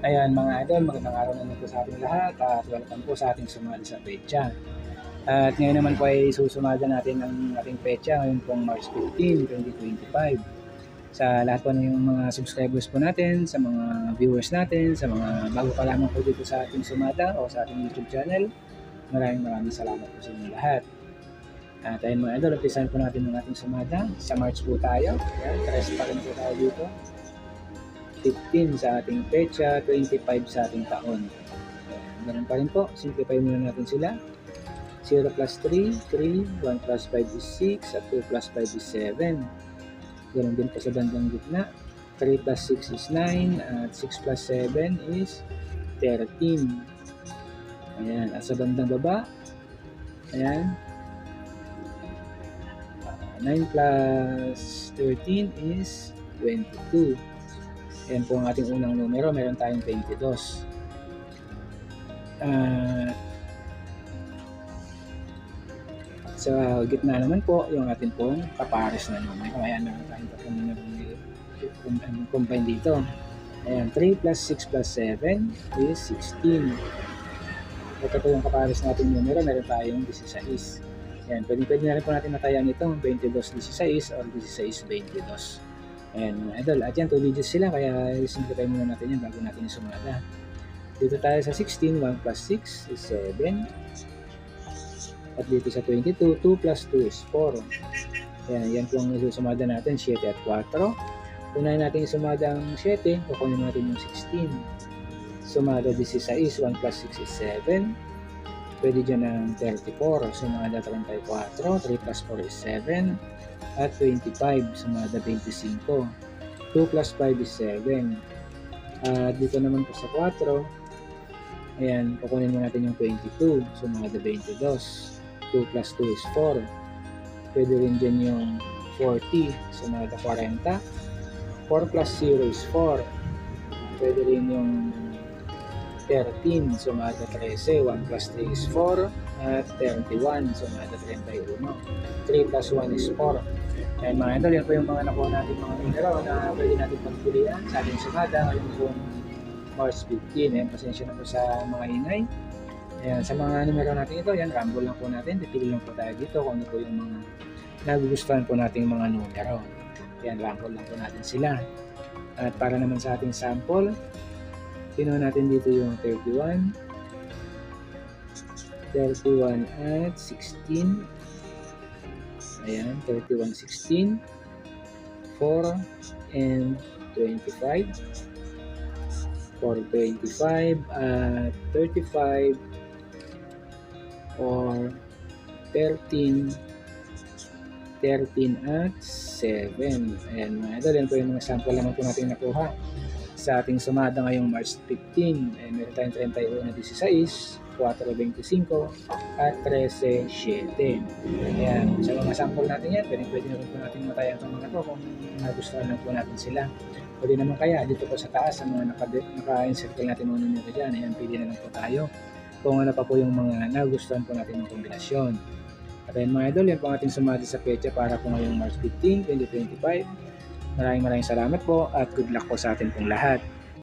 Ayan mga idol, magandang araw naman po sa ating lahat at welcome po sa ating sumali sa pecha. At ngayon naman po ay susumada natin ang ating pecha ngayon pong March 15, 2025. Sa lahat po ng mga subscribers po natin, sa mga viewers natin, sa mga bago pa lamang po dito sa ating sumada o sa ating YouTube channel, maraming maraming salamat po sa inyo lahat. At ayun mga idol, umpisahan po natin ang ating sumada. Sa March po tayo. Ayan, tres pa rin po tayo dito. 15 sa ating pecha, 25 sa ating taon. Ganun pa rin po. Simplify muna natin sila. 0 plus 3, 3. 1 plus 5 is 6. At 2 plus 5 is 7. Ganun din po sa bandang gitna. 3 plus 6 is 9. At 6 plus 7 is 13. Ayan. At sa bandang baba, ayan. Ah, 9 plus 13 is 22. Yan po ang ating unang numero. Meron tayong 22. At sa gitna naman po, yung ating pong kapares na numero. Ayan, meron tayong tatlong numero combine dito. Ayan, 3 plus 6 plus 7 is 16. Ito po yung kapares natin numero. Meron tayong 16. Ayan, pwede, pwede na rin po natin matayan ito 22-16 or 16-22. Ayan mga idol. At yan, 2 digits sila kaya simplify muna natin yan bago natin sumada. Dito tayo sa 16, 1 plus 6 is 7. At dito sa 22, 2 plus 2 is 4. Ayan, yan po ang isusumada natin, 7 at 4. Unahin natin sumada ang 7, kukunin natin yung 16. Sumada 16, 1 plus 6 is 7. Pwede dyan ng 34, sumada 34, 3 plus 4 is 7 at 25 sumada 25 2 plus 5 is 7 at dito naman po sa 4 ayan kukunin mo natin yung 22 sumada 22 2 plus 2 is 4 pwede rin dyan yung 40 sumada 40 4 plus 0 is 4 pwede rin yung 13 sumada 13 1 plus 3 is 4 at 31 sumada 31 3 plus 1 is 4 Ayan mga idol, yan po yung mga nakuha natin mga numero na pwede natin pagpilian sa ating sumada ngayon pong March 15. Ayan, pasensya na po sa mga ingay. Ayan, sa mga numero natin ito, yan, ramble lang po natin. Pipili lang po tayo dito kung ano po yung mga nagugustuhan po nating mga numero. Ayan, ramble lang po natin sila. At para naman sa ating sample, kinuha natin dito yung 31, 31 at 16, Ayan, 31, 16, 4, and 25. 4, 25, at 35, or 13, 13 at 7. Ayan mga idol, yan po yung mga sample naman po natin nakuha sa ating sumada ngayong March 15. Ayan, meron tayong 31 na 16, 4.25 at 13.7. Ayan, sa mga sample natin yan, pwede, pwede naman po natin matayan itong mga to kung nagustuhan lang po natin sila. Pwede naman kaya dito po sa taas, sa mga naka- naka-encircle natin mga numero dyan, ayan, pili na lang po tayo kung ano pa po yung mga nagustuhan po natin ng kombinasyon. At ayun mga idol, yan po ang ating sumali sa pecha para po ngayong March 15, 2025. Maraming maraming salamat po at good luck po sa atin pong lahat.